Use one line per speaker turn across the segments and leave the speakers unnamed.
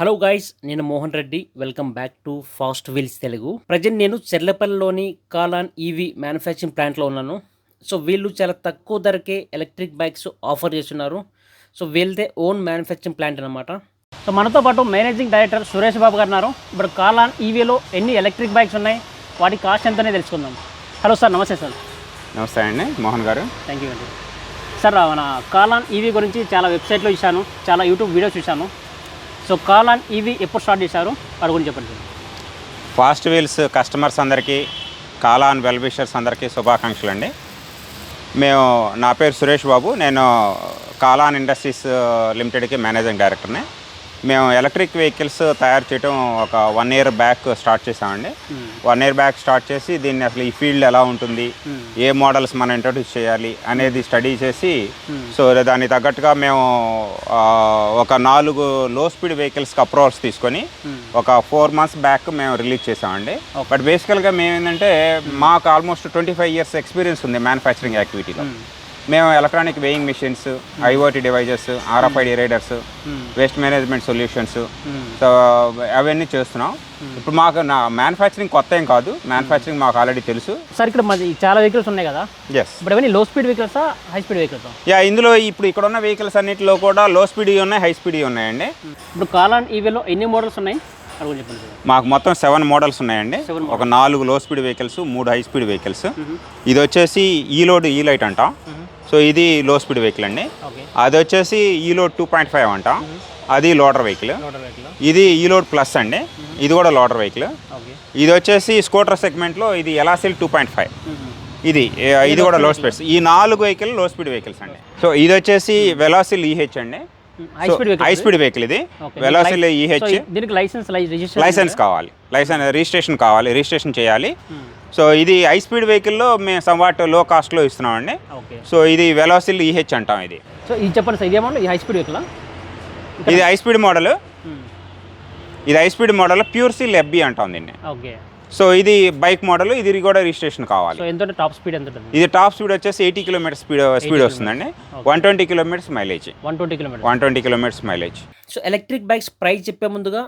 Hello guys నేను Mohan Reddy. Welcome back to fast wheels Telugu. Present నేను చెర్లపల్లిలోని Kalan EV manufacturing ప్లాంట్లో ఉన్నాను. సో వీళ్ళు చాలా తక్కువ ధరకే ఎలక్ట్రిక్ బైక్స్ ఆఫర్ చేస్తున్నారు. సో వీళ్ళదే ఓన్ మ్యానుఫ్యాక్చరింగ్ ప్లాంట్ అనమాట సో మనతో పాటు మేనేజింగ్ డైరెక్టర్ సురేష్ బాబు గారు ఉన్నారు. ఇప్పుడు కాలాన్ ఈవీలో ఎన్ని ఎలక్ట్రిక్ బైక్స్ ఉన్నాయి? వాటి కాస్ట్ ఎంతనే తెలుసుకుందాం. హలో సార్ నమస్తే సార్.
నమస్తే అండి మోహన్ గారు.
థ్యాంక్ యూ అండి. సార్ మన కాలాన్ ఈవీ గురించి చాలా వెబ్సైట్లో చూశాను. చాలా యూట్యూబ్ వీడియోస్ చూశాను. సో కాలాన్ ఈవీ ఎప్పుడు స్టార్ట్ చేశారు? వాటి గురించి చెప్పండి
ఫాస్ట్ వీల్స్ కస్టమర్స్ అందరికీ కాలాన్ వెల్విషర్స్ అందరికీ శుభాకాంక్షలు అండి మేము నా పేరు సురేష్ బాబు. నేను కాలాన్ ఇండస్ట్రీస్ లిమిటెడ్కి మేనేజింగ్ డైరెక్టర్ని. మేము ఎలక్ట్రిక్ వెహికల్స్ తయారు చేయడం ఒక వన్ ఇయర్ బ్యాక్ స్టార్ట్ చేసామండి వన్ ఇయర్ బ్యాక్ స్టార్ట్ చేసి దీన్ని అసలు ఈ ఫీల్డ్ ఎలా ఉంటుంది ఏ మోడల్స్ మనం ఇంట్రొడ్యూస్ చేయాలి అనేది స్టడీ చేసి సో దానికి తగ్గట్టుగా మేము ఒక నాలుగు లో స్పీడ్ వెహికల్స్కి అప్రూవల్స్ తీసుకొని ఒక ఫోర్ మంత్స్ బ్యాక్ మేము రిలీజ్ చేసామండి బట్ బేసికల్గా మేము ఏంటంటే మాకు almost twenty five years experience ఉంది మ్యానుఫ్యాక్చరింగ్ యాక్టివిటీలో మేము electronic weighing machines IoT devices RFID readers waste management solutions so అవన్నీ చేస్తున్నాం. ఇప్పుడు మాకు నా మ్యానుఫ్యాక్చరింగ్ కొత్త ఏం కాదు. మ్యానుఫ్యాక్చరింగ్ మాకు ఆల్రెడీ తెలుసు.
సార్ ఇక్కడ చాలా వెహికల్స్ ఉన్నాయి కదా?
ఎస్
ఇప్పుడు అవన్నీ లో స్పీడ్ వెహికల్సా హై స్పీడ్ వెహికల్సా
యా ఇందులో ఇప్పుడు ఇక్కడ ఉన్న వెహికల్స్ అన్నిటిలో కూడా లో స్పీడ్ ఉన్నాయి హై స్పీడ్ ఉన్నాయండి.
ఇప్పుడు కాలాన్ ఈవీలో ఎన్ని మోడల్స్ ఉన్నాయి?
మాకు మొత్తం సెవెన్ మోడల్స్ ఉన్నాయండి. ఒక నాలుగు లో స్పీడ్ వెహికల్స్ మూడు హై స్పీడ్ వెహికల్స్ ఇది వచ్చేసి ఈ లోడ్ ఈ లైట్ అంటాం సో ఇది లో స్పీడ్ వెహికల్ అండి. అది వచ్చేసి ఈ లోడ్ టూ పాయింట్ ఫైవ్ అంటాం అది లోడర్ వెహికల్ ఇది ఈ లోడ్ ప్లస్ అండి ఇది కూడా లోడర్ వెహికల్ ఇది వచ్చేసి స్కూటర్ సెగ్మెంట్లో ఇది ఎలాసిల్ టూ పాయింట్ ఫైవ్ ఇది ఇది కూడా లో స్పీడ్స్ ఈ నాలుగు వెహికల్లో స్పీడ్ వెహికల్స్ అండి. సో ఇది వచ్చేసి వెలాసిల్ ఈహెచ్ అండి.
హై స్పీడ్ వెహికల్
ఇది? వెలాసిల్ ఈహెచ్
దీనికి లైసెన్స్ రిజిస్టర్
లైసెన్స్ కావాలి. లైసెన్స్ రిజిస్ట్రేషన్ కావాలి రిజిస్ట్రేషన్ చేయాలి. సో ఇది హై స్పీడ్ వెహికల్లో మేము సంవాట్లో కాస్ట్లో ఇస్తున్నామండి సో ఇది వెలాసిల్ ఈహెచ్ అంటాం ఇది.
సో ఇది చెప్పండి సార్ ఇదే మోడల్ ఈ హై స్పీడ్ వెహికల్
ఇది హై స్పీడ్ మోడల్ ఇది హై స్పీడ్ మోడల్ ప్యూర్ సిల్ ఎఫ్బి అంటాం దీన్ని.
ఓకే
సో ఇది బైక్ మోడల్ ఇది కూడా రిజిస్ట్రేషన్ కావాలి.
సో ఎంత టాప్ స్పీడ్ ఎంత
ఇది టాప్ స్పీడ్ వచ్చేసి ఎయిటీ కిలోమీటర్ స్పీడ్ స్పీడ్ వస్తుందండి. One twenty kilometers mileage.
One twenty kilometer
one twenty kilometers mileage.
So electric bikes price చెప్పే ముందుగా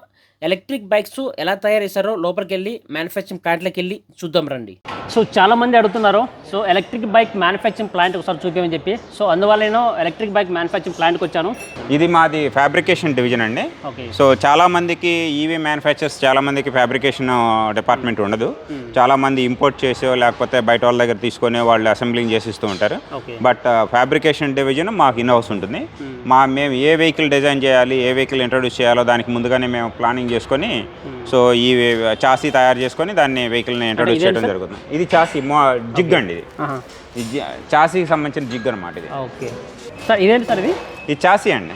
ఎలక్ట్రిక్ బైక్స్ ఎలా తయారు చేశారో లోపలికి వెళ్ళి మ్యానుఫ్యాక్చరింగ్ ప్లాంట్లోకి వెళ్ళి చూద్దాం రండి. సో చాలా మంది అడుగుతున్నారు. So electric bike manufacturing plant ఒకసారి చూపించమని చెప్పి. సో అందువల్ల నేను ఎలక్ట్రిక్ బైక్ మ్యానుఫ్యాక్చరింగ్ ప్లాంట్కి వచ్చాను.
ఇది మాది ఫ్యాబ్రికేషన్ డివిజన్ అండి.
ఓకే.
సో చాలా మందికి ఈవీ మ్యానుఫ్యాక్చర్స్ చాలా మందికి ఫ్యాబ్రికేషన్ డిపార్ట్మెంట్ ఉండదు. చాలా మంది ఇంపోర్ట్ చేసో లేకపోతే బయట వాళ్ళ దగ్గర తీసుకొని వాళ్ళు అసెంబ్లింగ్ చేసి ఇస్తూ ఉంటారు బట్ ఫ్యాబ్రికేషన్ డివిజన్ మాకు ఇన్ హౌస్ ఉంటుంది. మా మేము ఏ వెహికల్ డిజైన్ చేయాలి ఏ వెహికల్ ఇంట్రొడ్యూస్ చేయాలో దానికి ముందుగానే మేము ప్లానింగ్ చేసుకొని సో ఈ చాసీ తయారు చేసుకొని దాన్ని వెహికల్ని ఇంట్రొడ్యూస్ చేయడం జరుగుతుంది. ఇది చాసీ మో జిగ్ అండి ఇది. చాసీకి సంబంధించిన జిగ్ అనమాట ఇది.
ఓకే. సార్ ఇదేంటి సార్ ఇది?
ఇది చాసీ అండి.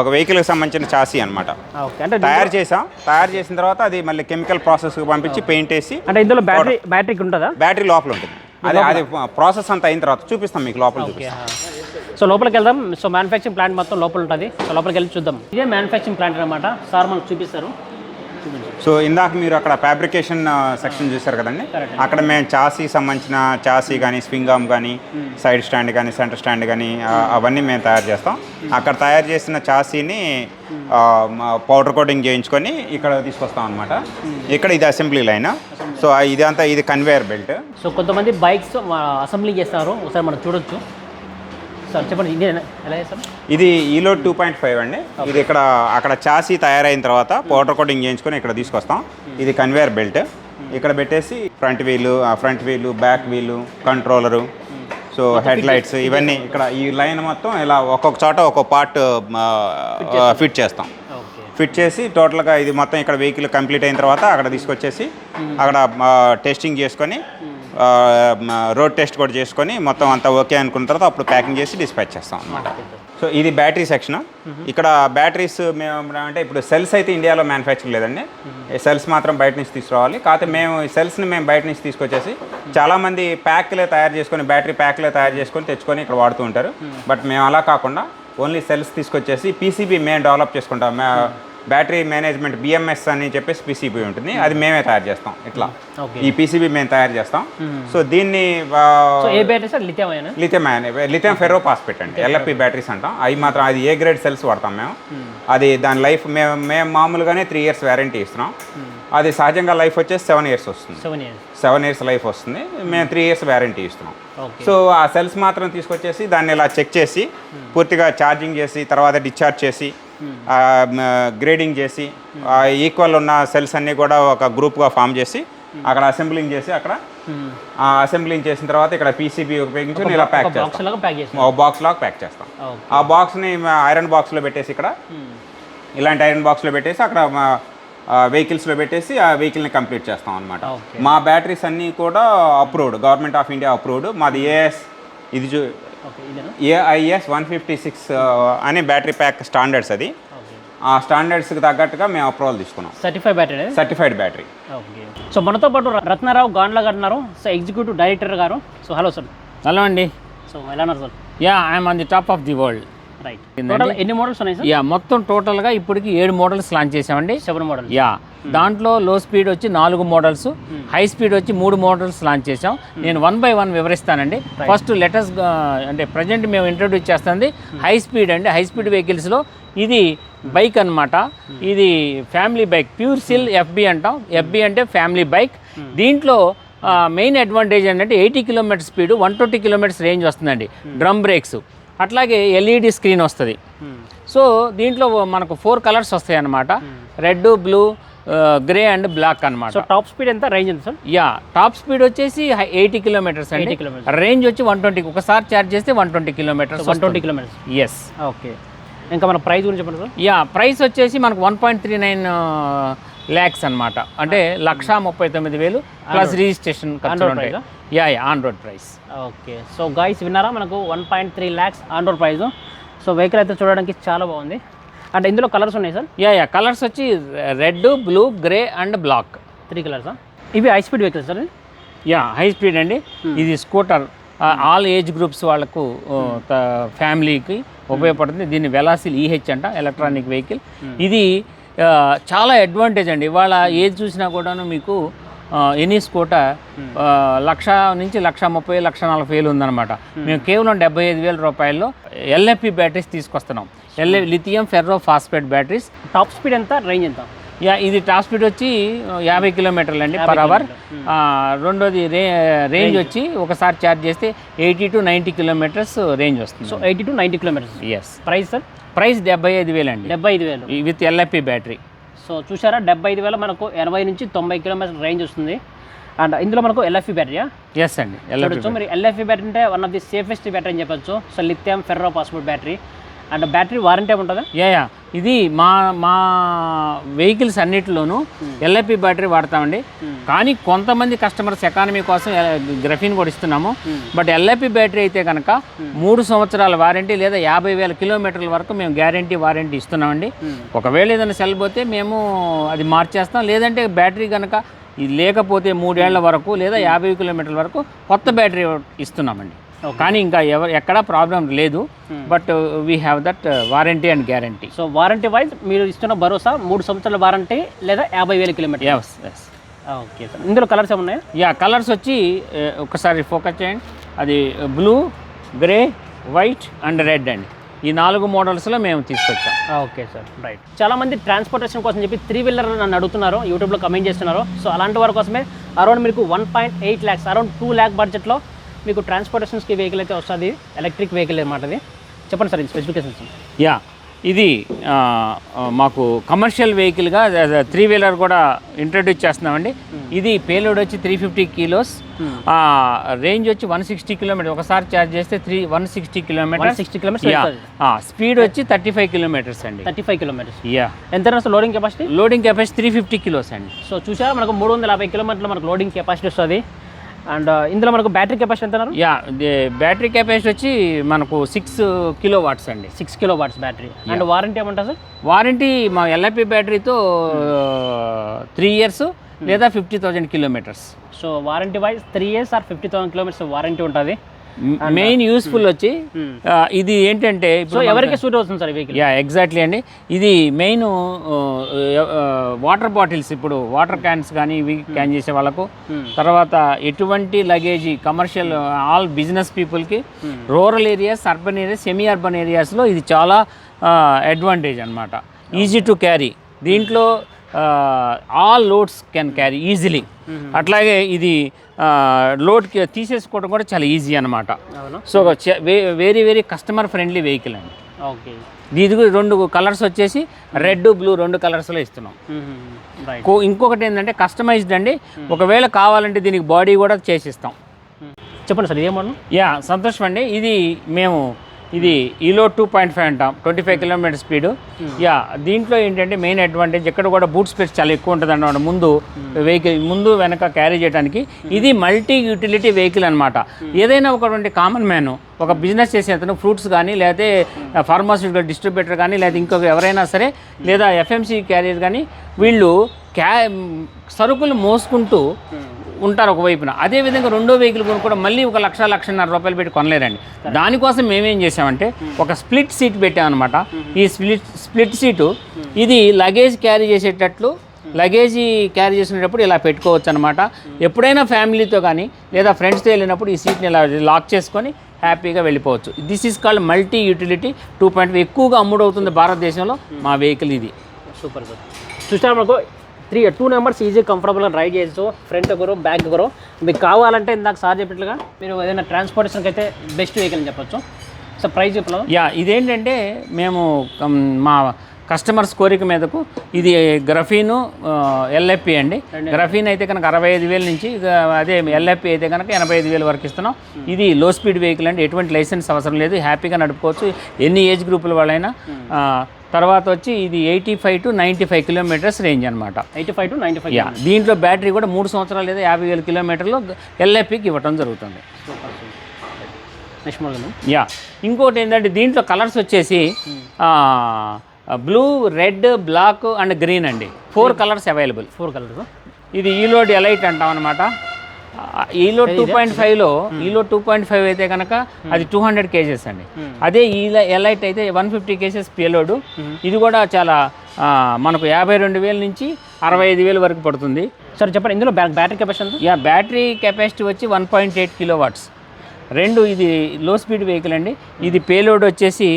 ఒక వెహికల్కి సంబంధించిన చాసీ అనమాట తయారు చేసాం. తయారు చేసిన తర్వాత అది మళ్ళీ కెమికల్ ప్రాసెస్కి పంపించి పెయింట్ వేసి
అంటే ఇందులో బ్యాటరీ బ్యాటరీకి ఉంటుందా?
బ్యాటరీ లోపల ఉంటుంది. అదే అది ప్రాసెస్ అంతా అయిన తర్వాత చూపిస్తాం మీకు లోపల చూపిస్తాం.
సో లోపలికి వెళ్దాం. సో మ్యానుఫ్యాక్చరింగ్ ప్లాంట్ మొత్తం లోపల ఉంటుంది. సో లోపలికి వెళ్ళి చూద్దాం. ఇదే మ్యానుఫ్యాక్చరింగ్ ప్లాంట్ అనమాట సార్ మనకు చూపిస్తారు.
సో ఇందాక మీరు అక్కడ ఫ్యాబ్రికేషన్ సెక్షన్ చూశారు కదండి. అక్కడ మేము చాసీ సంబంధించిన చాసీ కానీ స్వింగామ్ కానీ సైడ్ స్టాండ్ కానీ సెంటర్ స్టాండ్ కానీ అవన్నీ మేము తయారు చేస్తాం. అక్కడ తయారు చేసిన చాసీని పౌడర్ కోటింగ్ చేయించుకొని ఇక్కడ తీసుకొస్తాం అనమాట ఇక్కడ ఇది అసెంబ్లీ లైన్ సో ఇదంతా ఇది కన్వేయర్ బెల్ట్
సో కొంతమంది బైక్స్ అసెంబ్లీ చేస్తారు. ఒకసారి మనం చూడొచ్చు. సార్ చెప్పండి ఇది ఎలా
ఇది ఈలో టూ పాయింట్ ఫైవ్ అండి. ఇది ఇక్కడ అక్కడ చాసీ తయారైన తర్వాత పౌడర్ కోటింగ్ చేయించుకొని ఇక్కడ తీసుకొస్తాం. ఇది కన్వేయర్ బెల్ట్. ఇక్కడ పెట్టేసి ఫ్రంట్ వీలు ఫ్రంట్ వీలు బ్యాక్ వీలు కంట్రోలరు సో హెడ్ లైట్స్ ఇవన్నీ ఇక్కడ ఈ లైన్ మొత్తం ఇలా ఒక్కొక్క చోట ఒక్కొక్క పార్ట్ ఫిట్ చేస్తాం. ఫిట్ చేసి టోటల్గా ఇది మొత్తం ఇక్కడ వెహికల్ కంప్లీట్ అయిన తర్వాత అక్కడ తీసుకొచ్చేసి అక్కడ టెస్టింగ్ చేసుకొని రోడ్ టెస్ట్ కూడా చేసుకొని మొత్తం అంతా ఓకే అనుకున్న తర్వాత అప్పుడు ప్యాకింగ్ చేసి డిస్పాచ్ చేస్తాం అన్నమాట. సో ఇది బ్యాటరీ సెక్షన్. ఇక్కడ బ్యాటరీస్ మేము అంటే ఇప్పుడు సెల్స్ అయితే ఇండియాలో మ్యానుఫ్యాక్చర్ లేదండి. సెల్స్ మాత్రం బయట నుంచి తీసుకురావాలి. కాకపోతే మేము సెల్స్ని మేము బయట నుంచి తీసుకొచ్చేసి చాలామంది ప్యాక్లే తయారు చేసుకొని బ్యాటరీ ప్యాక్లే తయారు చేసుకొని తెచ్చుకొని ఇక్కడ వాడుతూ ఉంటారు. బట్ మేము అలా కాకుండా ఓన్లీ సెల్స్ తీసుకొచ్చేసి పీసీబీ మేము డెవలప్ చేసుకుంటాం. బ్యాటరీ మేనేజ్మెంట్ బిఎంఎస్ అని చెప్పేసి పీసీబీ ఉంటుంది. అది మేమే తయారు చేస్తాం. ఇట్లా. ఈ పీసీబీ మేము తయారు చేస్తాం. సో దీన్ని
లిథియం
లిథియం ఫెరో పాస్పెట్ అండి. ఎల్ఎఫ్పి బ్యాటరీస్ అంటాం. అవి మాత్రం అది ఏ గ్రేడ్ సెల్స్ వాడతాం మేము. అది దాని లైఫ్ మేము మేము మామూలుగానే త్రీ ఇయర్స్ వ్యారంటీ ఇస్తున్నాం. అది సహజంగా లైఫ్ వచ్చేసి సెవెన్ ఇయర్స్ వస్తుంది.
సెవెన్ ఇయర్స్
లైఫ్ వస్తుంది. మేము త్రీ ఇయర్స్ వ్యారంటీ ఇస్తున్నాం. సో ఆ సెల్స్ మాత్రం తీసుకొచ్చేసి దాన్ని ఇలా చెక్ చేసి పూర్తిగా ఛార్జింగ్ చేసి తర్వాత డిశ్చార్జ్ చేసి గ్రేడింగ్ చేసి ఈక్వల్ ఉన్న సెల్స్ అన్నీ కూడా ఒక గ్రూప్గా ఫామ్ చేసి అక్కడ అసెంబ్లింగ్ చేసి అక్కడ ఆ అసెంబ్లింగ్ చేసిన తర్వాత ఇక్కడ పీసీబీ ఉపయోగించి ఇలా ప్యాక్
బాక్స్
చేస్తాం. బాక్స్ లాగా ప్యాక్ చేస్తాం. ఆ బాక్స్ని ఐరన్ బాక్స్లో పెట్టేసి ఇక్కడ ఇలాంటి ఐరన్ బాక్స్లో పెట్టేసి అక్కడ వెహికల్స్లో పెట్టేసి ఆ వెహికల్ని కంప్లీట్ చేస్తాం అనమాట. మా బ్యాటరీస్ అన్నీ కూడా approved government of India approved మాది ఏఎస్ ఇది చూ ఏఐఎస్ వన్ ఫిఫ్టీ సిక్స్ అనే బ్యాటరీ ప్యాక్ స్టాండర్డ్స్ అది. ఆ స్టాండర్డ్స్కి తగ్గట్టుగా మేము అప్రూవల్ తీసుకున్నాం.
Certified battery
certified battery
okay so మనతో పాటు రత్నారావు గాండ్ల గారు ఉన్నారు. సో ఎగ్జిక్యూటివ్ డైరెక్టర్ గారు. So hello sir.
హలో అండి.
సో ఎలా ఉన్నారు sir?
Yeah I'm on the top of the world
right total ఎన్ని మోడల్స్ ఉన్నాయి సార్
యా మొత్తం టోటల్గా ఇప్పటికి ఏడు మోడల్స్ లాంచ్ చేసామండి
సెవెన్ మోడల్
యా దాంట్లో లో స్పీడ్ వచ్చి నాలుగు మోడల్స్ హై స్పీడ్ వచ్చి మూడు మోడల్స్ లాంచ్ చేసాం నేను వన్ బై వన్ వివరిస్తానండి. ఫస్ట్ లెటర్స్ అంటే ప్రజెంట్ మేము ఇంట్రొడ్యూస్ చేస్తుంది హై స్పీడ్ అండి. హై స్పీడ్ వెహికల్స్లో ఇది బైక్ అన్నమాట. ఇది ఫ్యామిలీ బైక్ ప్యూర్ సిల్ ఎఫ్బి అంటాం. ఎఫ్బి అంటే ఫ్యామిలీ బైక్ దీంట్లో మెయిన్ అడ్వాంటేజ్ ఏంటంటే eighty kilometer speed one twenty kilometers range వస్తుందండి. డ్రమ్ బ్రేక్స్ అట్లాగే ఎల్ఈడి స్క్రీన్ వస్తుంది. సో దీంట్లో మనకు ఫోర్ కలర్స్ వస్తాయి అన్నమాట red blue grey and black
so
అన్నమాట
టాప్ స్పీడ్ ఎంత? రేంజ్ ఎంత సార్?
యా టాప్ స్పీడ్ వచ్చేసి ఎయిటీ కిలోమీటర్స్ అండి.
80 kilometers.
రేంజ్ వచ్చి వన్ ట్వంటీ ఒకసారి ఛార్జ్ చేస్తే one twenty kilometers
one twenty kilometers.
Yes
okay. ఇంకా మన ప్రైస్ గురించి చెప్పండి సార్.
యా ప్రైస్ వచ్చేసి మనకు one point three nine lakhs అనమాట అంటే లక్షా ముప్పై తొమ్మిది వేలు plus registration yeah yeah on road price
okay so guys విన్నారా? మనకు one point three lakhs on road price so vehicle అయితే చూడడానికి చాలా బాగుంది. అంటే ఇందులో కలర్స్ ఉన్నాయి సార్
యా యా కలర్స్ వచ్చి red blue grey and black.
Three కలర్సా ఇవి high speed vehicles sir
yeah high speed అండి. ఇది స్కూటర్ ఆల్ ఏజ్ గ్రూప్స్ వాళ్ళకు ఫ్యామిలీకి ఉపయోగపడుతుంది. దీన్ని వెలాసిల్ ఈహెచ్ అంట ఎలక్ట్రానిక్ వెహికల్ ఇది చాలా అడ్వాంటేజ్ అండి. ఇవాళ ఏది చూసినా కూడాను మీకు ఎనీ స్కూటర్ లక్ష నుంచి లక్ష ముప్పై లక్ష నలభై వేలు ఉందన్నమాట. మేము కేవలం డెబ్బై ఐదు వేల రూపాయల్లో ఎల్ఎఫ్పి బ్యాటరీస్ తీసుకొస్తున్నాం. LA lithium ferro phosphate batteries.
Top speed ఎంత? రేంజ్ ఎంత?
యా ఇది టాప్ స్పీడ్ వచ్చి యాభై కిలోమీటర్లు అండి పర్ అవర్. రెండోది రే రేంజ్ వచ్చి ఒకసారి ఛార్జ్ చేస్తే eighty to ninety kilometers range
so
వస్తుంది
eighty to ninety kilometers
yes
price sir
price డెబ్బై ఐదు వేలు అండి
డెబ్బై ఐదు వేలు.
With LFP battery.
సో చూసారా డెబ్బై ఐదు వేల మనకు ఎనభై నుంచి తొంభై కిలోమీటర్ రేంజ్ వస్తుంది. అండ్ ఇందులో మనకు ఎల్ఎఫ్ఈ బ్యాటరీయా
ఎస్ అండి
చూడొచ్చు. మరి ఎల్ఎఫ్ఈ బ్యాటరీ అంటే one of the safest battery అని చెప్పొచ్చు. So lithium ferro phosphate battery. And battery warranty ఉంటుందా?
యా ఇది మా మా వెహికల్స్ అన్నిటిలోనూ ఎల్ఐపి బ్యాటరీ వాడతామండి. కానీ కొంతమంది కస్టమర్స్ ఎకానమీ కోసం గ్రఫీన్ కూడా ఇస్తున్నాము. బట్ ఎల్ఐపి బ్యాటరీ అయితే కనుక మూడు సంవత్సరాల వారంటీ లేదా యాభై వేల కిలోమీటర్ల వరకు మేము గ్యారంటీ వారంటీ ఇస్తున్నామండి. ఒకవేళ ఏదైనా సెల్ పోతే మేము అది మార్చేస్తాం. లేదంటే బ్యాటరీ కనుక ఇది లేకపోతే మూడేళ్ళ వరకు లేదా యాభై కిలోమీటర్ల వరకు కొత్త బ్యాటరీ ఇస్తున్నామండి. కానీ ఇంకా ఎవరు ఎక్కడా ప్రాబ్లం లేదు. But we have that warranty and guarantee
so warranty wise మీరు ఇస్తున్న భరోసా మూడు సంవత్సరాల వారంటీ లేదా యాభై వేల kilometer
yes yes
okay sir ఇందులో కలర్స్ ఏమున్నాయా
యా కలర్స్ వచ్చి eh, ఒకసారి ఫోకస్ చేయండి. అది blue grey white and red అండి. ఈ నాలుగు మోడల్స్లో మేము తీసుకొచ్చాం.
ఓకే సార్ రైట్ చాలా మంది ట్రాన్స్పోర్టేషన్ కోసం చెప్పి త్రీ వీలర్ నన్ను అడుగుతున్నారు. యూట్యూబ్లో కమెంట్ చేస్తున్నారు. సో అలాంటి వారి కోసమే అరౌండ్ మీకు one point eight lakhs around two lakh బడ్జెట్లో మీకు ట్రాన్స్పోర్టేషన్స్కి వెహికల్ అయితే వస్తుంది ఎలక్ట్రిక్ వెహికల్ అనమాట అది. చెప్పండి సార్ స్పెసిఫికేషన్స్
యా ఇది మాకు కమర్షియల్ వెహికల్గా త్రీ వీలర్ కూడా ఇంట్రడ్యూస్ చేస్తున్నామండి. ఇది పేలోడ్ వచ్చి త్రీ ఫిఫ్టీ కిలోస్ రేంజ్ వచ్చి వన్ సిక్స్టీ కిలోమీటర్ ఒకసారి ఛార్జ్ చేస్తే three one sixty kilometer
160 kilometers వెళ్తది.
స్పీడ్ వచ్చి థర్టీ ఫైవ్ కిలోమీటర్స్ అండి.
థర్టీ ఫైవ్ కిలోమీటర్స్
యా
ఎంత loading capacity
loading capacity three fifty kilos అండి.
సో చూసారా మనకు మూడు వందల యాభై కిలోమీటర్లు మనకు లోడింగ్ కెపాసిటీ వస్తుంది. అండ్ ఇందులో మనకు బ్యాటరీ కెపాసిటీ ఎంత
యా బ్యాటరీ కెపాసిటీ వచ్చి మనకు సిక్స్ కిలో వాట్స్ అండి.
Six kilo watts battery and warranty ఏమంటారు సార్?
వారంటీ మా ఎల్ఐపి బ్యాటరీతో త్రీ ఇయర్స్ లేదా fifty thousand kilometers
so warranty wise three years or fifty thousand kilometers warranty ఉంటుంది.
Main useful వచ్చి ఇది ఏంటంటే
సో
ఇప్పుడు
ఎవరికి సూట్ అవుతుంది సార్ వెహికల్
యా ఎగ్జాక్ట్లీ అండి. ఇది మెయిన్ వాటర్ బాటిల్స్ ఇప్పుడు వాటర్ క్యాన్స్ కానీ ఇవి క్యాన్ చేసే వాళ్ళకు. తర్వాత ఎటువంటి లగేజ్ కమర్షియల్ ఆల్ బిజినెస్ పీపుల్కి rural areas urban areas semi urban ఏరియాస్లో ఇది చాలా అడ్వాంటేజ్ అనమాట ఈజీ టు క్యారీ దీంట్లో all loads can carry easily. అట్లాగే ఇది లోడ్ తీసేసుకోవడం కూడా చాలా ఈజీ అనమాట so very very customer friendly vehicle అండి.
ఓకే.
ఇది రెండు కలర్స్ వచ్చేసి రెడ్ బ్లూ రెండు కలర్స్లో ఇస్తున్నాం. ఇంకొకటి ఏంటంటే కస్టమైజ్డ్ అండి. ఒకవేళ కావాలంటే దీనికి బాడీ కూడా చేసిస్తాం.
చెప్పండి సార్ ఇదే మోడల్
యా సంతోషం అండి. ఇది మేము ఇది ఈలో టూ పాయింట్ ఫైవ్ అంటాం. Twenty five kilometer speed yeah దీంట్లో ఏంటంటే మెయిన్ అడ్వాంటేజ్ ఇక్కడ కూడా బూట్ స్పేస్ చాలా ఎక్కువ ఉంటుంది అన్నమాట. ముందు వెహికల్ ముందు వెనక క్యారీ చేయడానికి ఇది మల్టీ యూటిలిటీ వెహికల్ అనమాట ఏదైనా ఒకటువంటి కామన్ మ్యాన్ ఒక బిజినెస్ చేసే అతను ఫ్రూట్స్ కానీ లేకపోతే ఫార్మాస్యూటికల్ డిస్ట్రిబ్యూటర్ కానీ లేదా ఇంకొక ఎవరైనా సరే లేదా ఎఫ్ఎంసీ క్యారియర్ కానీ వీళ్ళు క్యా సరుకులు మోసుకుంటూ ఉంటారు ఒకవైపున అదే విధంగా రెండో వెహికల్ కొనుక్కోవడం మళ్ళీ ఒక లక్ష లక్షన్నర రూపాయలు పెట్టి కొనలేరండి. దానికోసం మేమేం చేసామంటే ఒక స్ప్లిట్ సీట్ పెట్టామన్నమాట. ఈ స్ప్లిట్ స్ప్లిట్ సీటు ఇది లగేజ్ క్యారీ చేసేటట్లు లగేజీ క్యారీ చేసినప్పుడు ఇలా పెట్టుకోవచ్చు అనమాట ఎప్పుడైనా ఫ్యామిలీతో కానీ లేదా ఫ్రెండ్స్తో వెళ్ళినప్పుడు ఈ సీట్ని ఇలా లాక్ చేసుకొని హ్యాపీగా వెళ్ళిపోవచ్చు. This is called multi utility two point ఎక్కువగా అమ్ముడవుతుంది భారతదేశంలో మా వెహికల్ ఇది.
Super sir. చూసినా మనకు త్రీ టూ నెంబర్స్ ఈజీ కంఫర్టబుల్గా రైడ్ చేయొచ్చు ఫ్రంట్ ఒకరు బ్యాక్ ఒకరు మీకు కావాలంటే ఇందాక సార్ చెప్పినట్లుగా మీరు ఏదైనా ట్రాన్స్పోర్టేషన్కి అయితే బెస్ట్ వెహికల్ అని చెప్పొచ్చు. సో ప్రైస్ చెప్పలేదు?
యా ఇదేంటంటే మేము మా కస్టమర్స్ కోరిక మీదకు ఇది గ్రఫీను ఎల్ఎఫ్పి అండి. గ్రఫీన్ అయితే కనుక అరవై ఐదు వేల నుంచి అదే ఎల్ఎఫ్పి అయితే కనుక ఎనభై ఐదు వేల వరకు ఇస్తున్నాం. ఇది లో స్పీడ్ వెహికల్ అండి. ఎటువంటి లైసెన్స్ అవసరం లేదు. హ్యాపీగా నడుపుకోవచ్చు. ఎన్ని ఏజ్ గ్రూపుల వాళ్ళైనా. తర్వాత వచ్చి ఇది eighty five to ninety five kilometers range అనమాట
eighty five to ninety five
yeah దీంట్లో బ్యాటరీ కూడా మూడు సంవత్సరాలు లేదా యాభై వేల కిలోమీటర్లు ఎల్ఎఫ్పికి ఇవ్వటం జరుగుతుంది. యా ఇంకోటి ఏంటంటే దీంట్లో కలర్స్ వచ్చేసి blue red black and. Green అండి four colours available
four colours
ఇది ఈలోడ్ ఎలైట్ అంటాం అనమాట ఈలో టూ పాయింట్ ఫైవ్లో ఈలో టూ పాయింట్ ఫైవ్ అయితే కనుక అది టూ హండ్రెడ్ కేజెస్ అండి. అదే ఈ ఎలైట్ అయితే వన్ ఫిఫ్టీ కేజెస్ పేలోడు ఇది కూడా చాలా మనకు యాభై రెండు వేల నుంచి అరవై ఐదు వేల వరకు పడుతుంది.
సార్ చెప్పండి ఇందులో బ్యాటరీ కెపాసిటీ
యా బ్యాటరీ కెపాసిటీ వచ్చి one point eight kilowatts రెండు ఇది లో స్పీడ్ వెహికల్ అండి. ఇది పేలోడ్ వచ్చేసి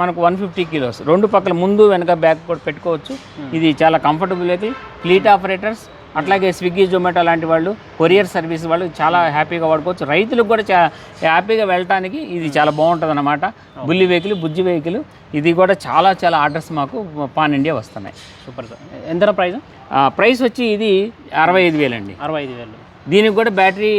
మనకు వన్ ఫిఫ్టీ కిలోస్ రెండు పక్కల ముందు వెనక బ్యాక్ కూడా పెట్టుకోవచ్చు. ఇది చాలా కంఫర్టబుల్ వెహికల్ ఫ్లీట్ ఆపరేటర్స్ అట్లాగే స్విగ్గీ జొమాటో లాంటి వాళ్ళు కొరియర్ సర్వీస్ వాళ్ళు చాలా హ్యాపీగా వాడుకోవచ్చు. రైతులకు కూడా చాలా హ్యాపీగా వెళ్ళటానికి ఇది చాలా బాగుంటుంది అనమాట బుల్లి వెహికల్ బుజ్జి వెహికల్ ఇది కూడా చాలా చాలా ఆర్డర్స్ మాకు పాన్ ఇండియా వస్తున్నాయి.
సూపర్ సార్ ఎంత ప్రైస్?
ప్రైస్ వచ్చి ఇది అరవై ఐదు వేలండి.
అరవై ఐదు వేలు.
దీనికి కూడా బ్యాటరీ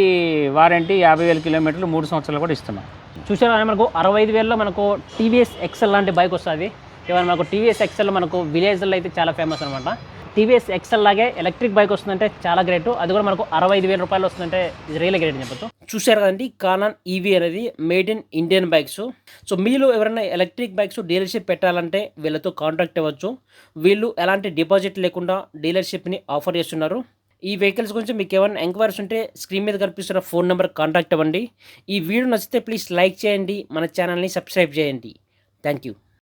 వారంటీ యాభై వేల కిలోమీటర్లు మూడు సంవత్సరాలు కూడా ఇస్తున్నాం.
చూసారా మనకు అరవై ఐదు వేలలో మనకు టీవీఎస్ ఎక్సెల్ లాంటి బైక్ వస్తుంది. ఏమైనా మనకు టీవీఎస్ ఎక్సెల్ మనకు విలేజ్లో అయితే చాలా ఫేమస్ అనమాట టీవీఎస్ ఎక్సెల్ లాగే ఎలక్ట్రిక్ బైక్ వస్తుందంటే చాలా గ్రేట్. అది కూడా మనకు అరవై ఐదు వేల రూపాయలు వస్తుందంటే ఇది రియల్ గ్రేట్ అని చెప్పచ్చు. చూశారు కదండి కానాన్ ఈవీ అనేది made in Indian bikes. So మీలో ఎవరైనా ఎలక్ట్రిక్ బైక్స్ డీలర్షిప్ పెట్టాలంటే వీళ్ళతో కాంటాక్ట్ అవ్వచ్చు. వీళ్ళు ఎలాంటి డిపాజిట్ లేకుండా డీలర్షిప్ని ఆఫర్ చేస్తున్నారు. ఈ వెహికల్స్ గురించి మీకు ఏమైనా ఎంక్వైరీస్ ఉంటే స్క్రీన్ మీద కనిపిస్తున్న ఫోన్ నెంబర్ కాంటాక్ట్ అవ్వండి. ఈ వీడియో నచ్చితే ప్లీజ్ లైక్ చేయండి. మన ఛానల్ని సబ్స్క్రైబ్ చేయండి. Thank you.